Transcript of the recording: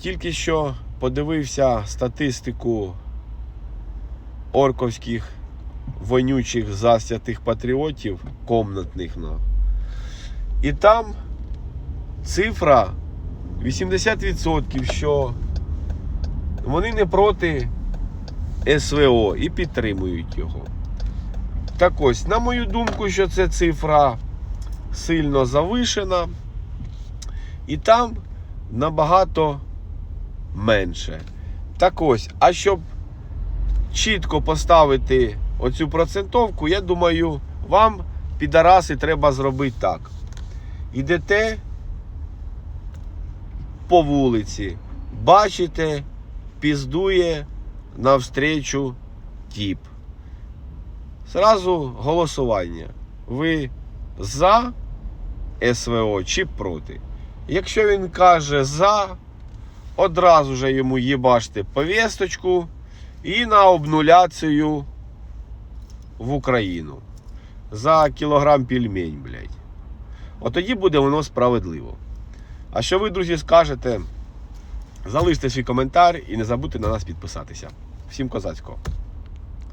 Тільки що подивився статистику орковських вонючих засятих патріотів комнатних. І там цифра 80%, що вони не проти СВО і підтримують його. Так ось, на мою думку, що ця цифра сильно завишена, і там набагато менше. Так ось, а щоб чітко поставити оцю процентовку, я думаю, вам, підараси, треба зробити так. Ідете по вулиці, бачите, піздує навстречу тіп. Зразу голосування. Ви за СВО чи проти? Якщо він каже за, одразу же йому їбаште повісточку і на обнуляцію в Україну. За кілограм пільмень, блядь. От тоді буде воно справедливо. А що ви, друзі, скажете? Залиште свій коментар і не забудьте на нас підписатися. Всім козацького!